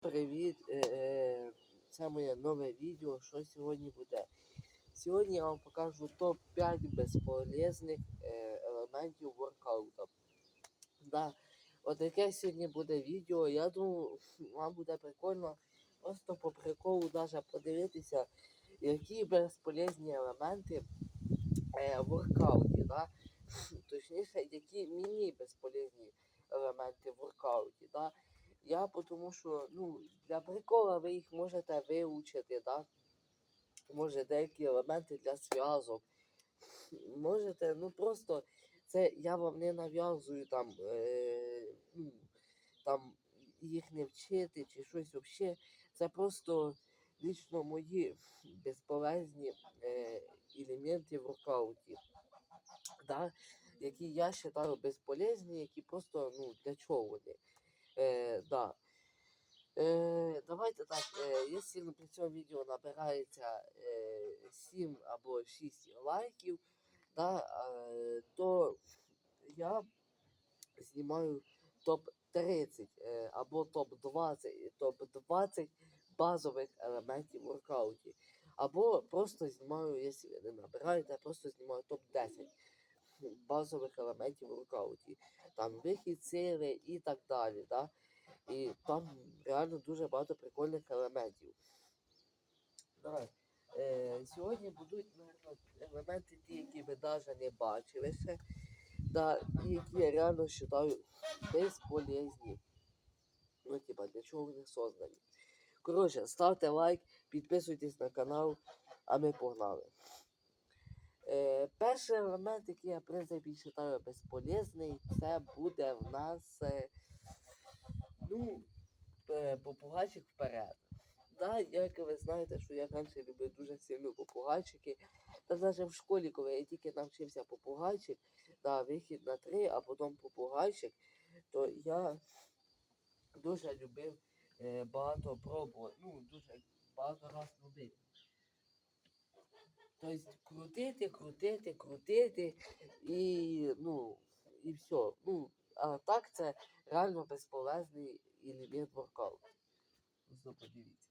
Привіт! Е, е, Це моє нове відео. Що сьогодні буде? Сьогодні я вам покажу топ-5 безполезних е, елементів воркаута. Да. От таке сьогодні буде відео. Я думаю, вам буде прикольно просто по приколу даже подивитися, які безполезні елементи в воркауті. Да? Точніше, які міні безполезні елементи в воркауті. Да? Я тому що ну, для прикола ви їх можете вивчити, да? може деякі елементи для зв'язок. Можете, ну просто це я вам не нав'язую там, е, ну, там їх не вчити чи щось взагалі. Це просто лічно мої безполезні е, елементи в воркауті. Да? Які я вважаю безполезні, які просто ну, для чого вони. Е, да. Е, давайте так, е, якщо при цьому відео набирається е, 7 або 6 лайків, да, е, то я знімаю топ-30 е, або топ-20 топ-20 базових елементів в воркауті. Або просто знімаю, якщо ви не набираєте, просто знімаю топ-10 базових елементів в воркауті. Там вихід сили і так далі. Да? І там реально дуже багато прикольних елементів. Давай. Е, сьогодні будуть елементи ті, які ви навіть не бачили ще, да, і які я реально вважаю безполезні. Ну, типа, для чого вони создані. Коротше, ставте лайк, підписуйтесь на канал, а ми погнали. Е, перший елемент, який я в принципі вважаю безполезний, це буде в нас е, ну, е, вперед. Да, як ви знаєте, що я раніше любив дуже сильно попугайчики. Та навіть в школі, коли я тільки навчився попугайчик, да, вихід на три, а потім попугайчик, то я дуже любив е, багато пробувати, ну, дуже багато раз робити. Тобто крутити, крутити, крутити і ну, і все. Ну, а так це реально безполезний елемент воркауту. Подивіться.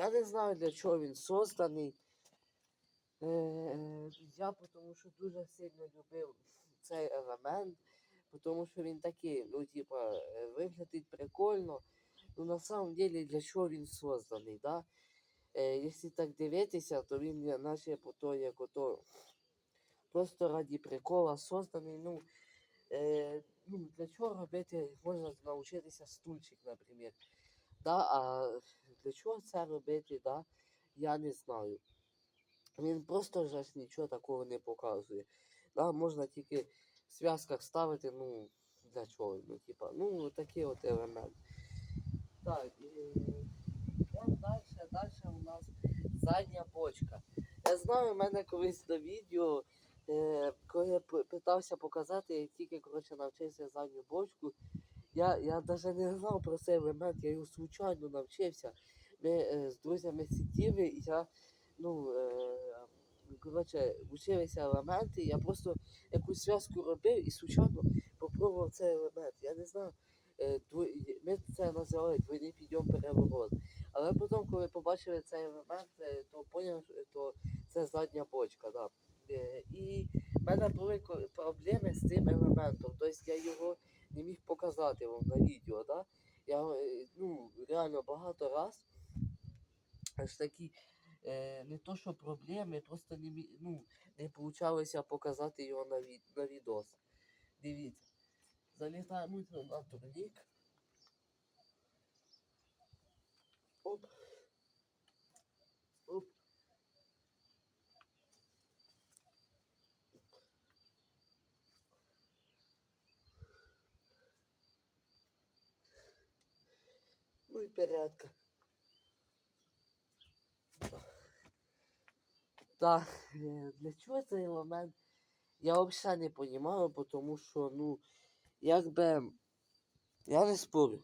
Я не знаю, для чого він созданий. Е, я тому що дуже сильно любив цей елемент, тому що він такий, ну, типа, е, виглядить прикольно. Ну на самом деле для чого він созданий, да? Е, Якщо так дивитися, то він наче по то, як ото просто раді прикола созданий. Ну, е, ну для чого робити, можна навчитися стульчик, наприклад. Да, а для чого це робити, да, я не знаю. Він просто ж нічого такого не показує. Да, Можна тільки в зв'язках ставити, ну, для чого, ну, типа, ну, такий от елемент. Так, і далі, далі у нас задня почка. Я знаю, в мене колись до відео, е, коли я питався показати, я тільки коротше, навчився задню бочку. Я, я навіть не знав про цей елемент, я його случайно навчився. Ми е, з друзями сиділи, і я, ну, е, коротше, вчилися елементи, я просто якусь зв'язку робив і случайно попробував цей елемент. Я не знаю, е, ми це називали двойний підйом переворот. Але потім, коли побачили цей елемент, е, то поняв, що це задня бочка. Да. Е, І в мене були проблеми з цим елементом. Тобто я його не міг показати вам на відео. Да? Я е, ну, реально багато раз аж такі е, не то, що проблеми, просто не, ну, не получалося показати його на, від, на відос. Дивіться. Залітаємо на турнік. Оп. Ну порядка. Так, е, для чого цей елемент? Я взагалі не розумію, тому що, ну, якби, я не спорю.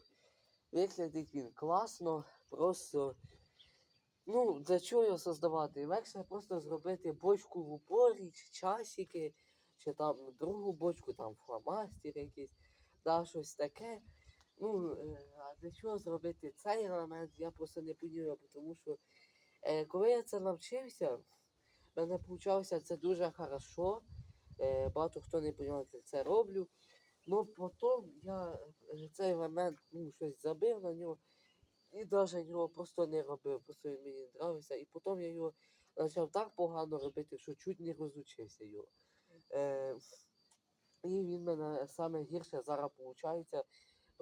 Виглядить він класно, просто. Ну, для чого його создавати? Легше просто зробити бочку в упорі, чи часики, чи там другу бочку, там фломастер якийсь, да, щось таке. Ну, е, а для чого зробити цей елемент, я просто не розумію, тому що е, коли я це навчився, в мене вийшло це дуже хорошо. Е, багато хто не розумів, як це роблю. Ну потім я е, цей елемент ну, щось забив на нього і навіть його просто не робив, просто він мені нравився. І потім я його почав так погано робити, що чуть не розучився його. Е, і він мене саме гірше зараз виходить,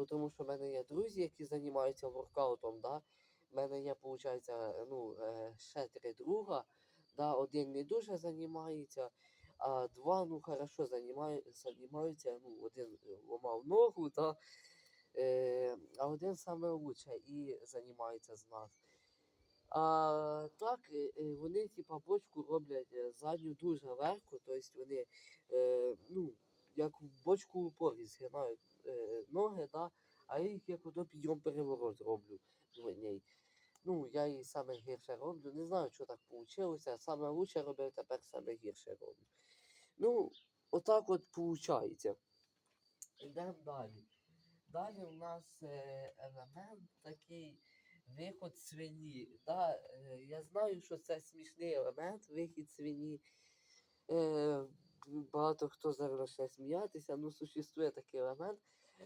тому що в мене є друзі, які займаються воркаутом. Да? В мене є, виходить, ну, е, ще три друга. Да? Один не дуже займається, а два ну, хорошо займаються. Ну, один е, ламав ногу, да? е, а один саме лучше і займається з нас. А так, е, вони типа бочку роблять задню дуже легко, тобто вони е, ну, як в бочку упорі згинають е, ноги, да, а я їх як ото підйом переворот роблю ній. Ну, я її саме гірше роблю. Не знаю, що так вийшло. Саме лучше робив, тепер саме гірше роблю. Ну, отак от виходить. Йдемо далі. Далі у нас е, елемент такий виход свині. Да, е, я знаю, що це смішний елемент, вихід свині. Е, багато хто зараз почне сміятися, ну существує такий елемент.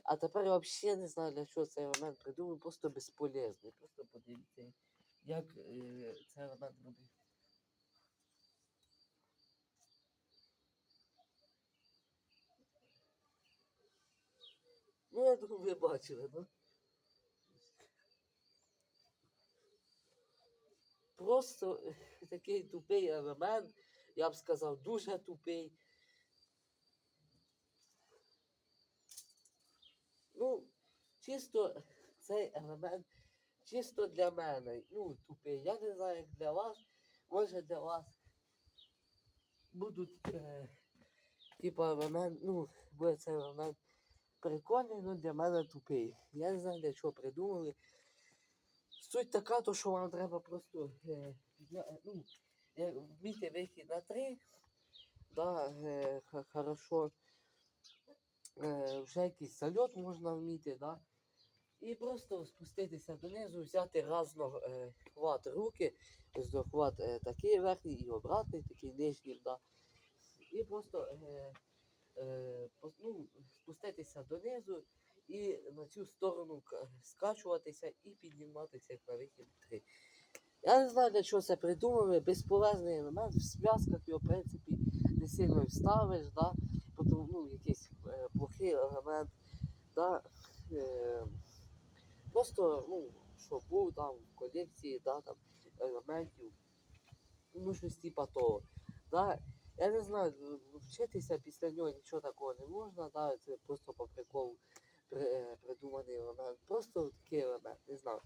А тепер я взагалі не знаю, для чого цей елемент придумав, просто безполезний. Просто подивіться, як е, цей елемент буде. Ну, я думаю, ви бачили, ну. Просто е, такий тупий елемент, я б сказав, дуже тупий. Ну, чисто цей елемент, чисто для мене, ну, тупий. Я не знаю, як для вас, може для вас будуть, е, типа, елемент, ну, буде цей елемент прикольний, ну для мене тупий. Я не знаю, для чого придумали. Суть така, то що вам треба просто е, ну, е, вміти вихід на три, да, е, хорошо. Е, вже якийсь зальот можна вміти, да? І просто спуститися донизу, взяти разно е, хват руки, ось хват е, такий верхній і обратний, такий нижній, да? і просто е, е, ну, спуститися донизу і на цю сторону скачуватися і підніматися як на вихід 3. Я не знаю, для чого це придумали, безполезний елемент, в зв'язках його, в принципі, не сильно вставиш, да? Ну, якийсь е, плохий елемент. Да? Е, просто, ну, що був там в колекції, да, там, елементів, ну, щось типа того. Да? Я не знаю, вчитися після нього нічого такого не можна, да? це просто по приколу при, е, придуманий елемент. Просто такий елемент, не знаю.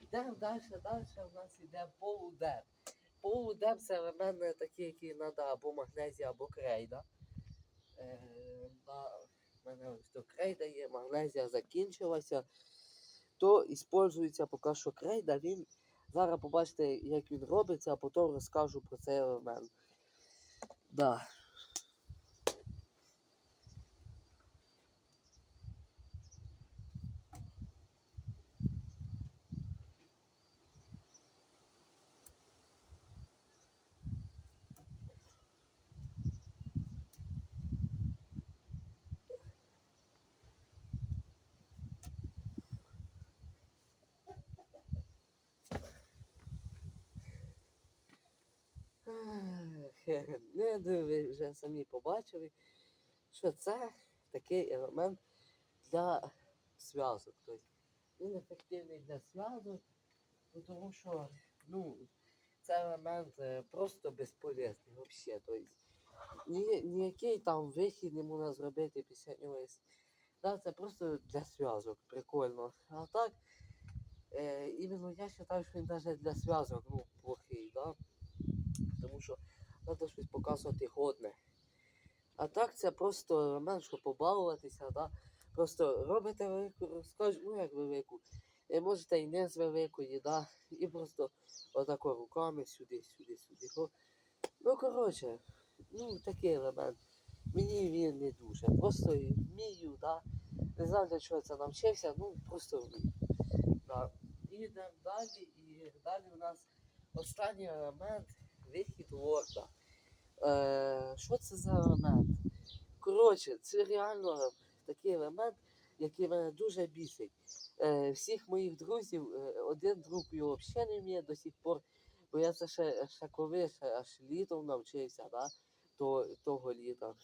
Йдемо далі, далі у нас йде полудеп. Полудеп це елемент такий, який треба або магнезія, або крейда. Е, мене ось то крейда є, магнезія закінчилася. То іспользується поки що крейда. Він зараз побачите, як він робиться, а потім розкажу про цей елемент. Да. Ну, я думаю, ви вже самі побачили, що це такий елемент для зв'язок. Він ефективний для зв'язок, тому що ну, це елемент е, просто безполезний взагалі. Тобто, ні, ніякий там вихід не можна зробити після нього. Да, це просто для зв'язок, прикольно. А так, е, іменно я вважаю, що він навіть для зв'язок ну, плохий. Да? Тому що треба щось показувати годне. А так це просто щоб побалуватися, да? просто робите велику, розкажу, ну як велику. Е, Можете і не з великої, да? і просто отако руками сюди, сюди, сюди. Ну, коротше, ну такий елемент. Мені він не дуже. Просто вмію, да? не знаю для чого це навчився, ну просто вмію. Да. І йдемо далі, і далі у нас останній елемент вихід лорда. Е, що це за елемент? Коротше, це реально такий елемент, який мене дуже бісить. Е, всіх моїх друзів, е, один друг його взагалі не вміє до сих пор, бо я це ще, ще коли аж літом навчився, да? То, того літа.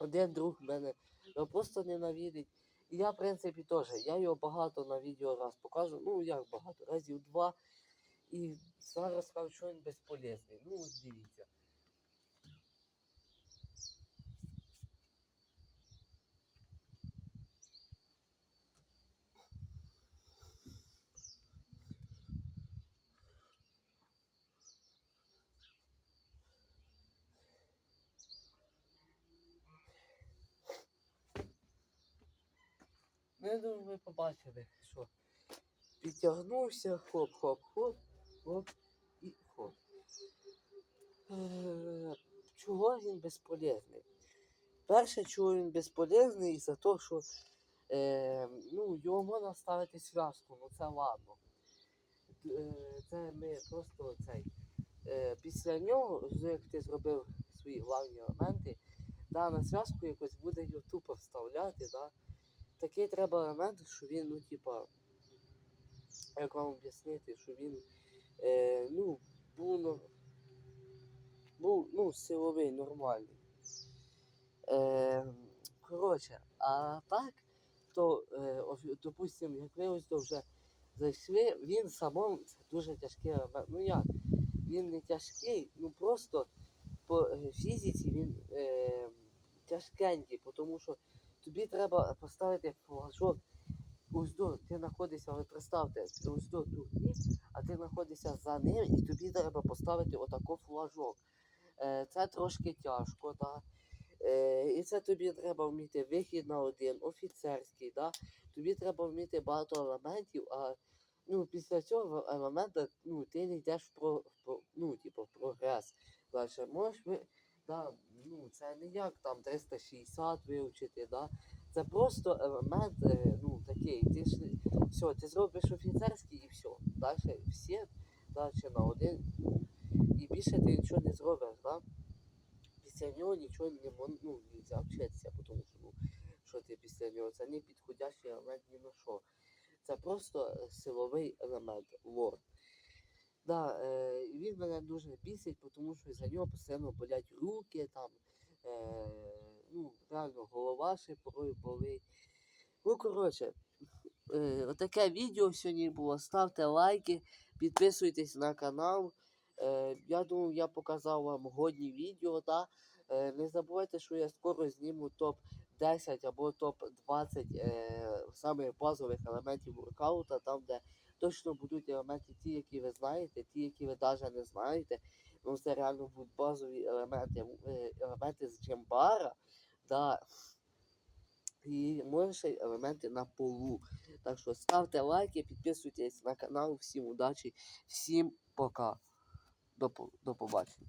Один друг мене його просто ненавидить. І я, в принципі, теж. Я його багато на відео раз покажу. Ну, як багато, разів два. І зараз скажу, що він безполезний. Ну, от дивіться. Ну, я думаю, ви побачили, що підтягнувся, хоп-хоп-хоп, хоп і хоп. Е, Чого він безполезний? Перше, чого він безполезний, за те, що е, ну, його можна ставити зв'язку, ну це ладно. Е, Це ми просто цей. Е, після нього, як ти зробив свої главні елементи, да, на зв'язку якось буде його тупо вставляти, да, такий треба елемент, що він, ну, типа, як вам об'яснити, що він е, ну, був, був ну, силовий, нормальний. Е, коротше, а так, то, е, ось, допустим, як ви ось вже зайшли, він самому це дуже тяжкий елемент. Ну як? Він не тяжкий, ну просто по е, фізиці він е, тяжкенький, тому що тобі треба поставити флажок. Ось до, ти знаходишся, ви представте, ось до тут а ти знаходишся за ним, і тобі треба поставити отако флажок. Е, це трошки тяжко, да? е, і це тобі треба вміти вихід на один, офіцерський, да? тобі треба вміти багато елементів, а ну, після цього елемента ну, ти не йдеш в, про, про, ну, типу, в прогрес. Далі можеш ви, да, ну, це не як там 360 вивчити, да? Це просто елемент е, ну, такий. Ти ж, все, ти зробиш офіцерський і все. Далі всі далі на один. І більше ти нічого не зробиш, да? Після нього нічого не ну, нельзя вчитися, тому що ну, що ти після нього, це не підходящий елемент ні на що. Це просто силовий елемент, лорд. Да, е, він мене дуже бісить, тому що за нього постійно болять руки, там, е, ну, реально голова ще болить. Ну, коротше, е, отаке відео сьогодні було. Ставте лайки, підписуйтесь на канал. Е, я думаю, я показав вам годні відео. Да? Е, не забувайте, що я скоро зніму топ-10 або топ-20 е, самих базових елементів воркаута, там, де точно будуть елементи ті, які ви знаєте, ті, які ви навіть не знаєте. Ну, це реально будуть базові елементи, е, елементи з джембара. Да. І може елементи на полу. Так що ставте лайки, підписуйтесь на канал. Всім удачі, всім пока. До, до побачення.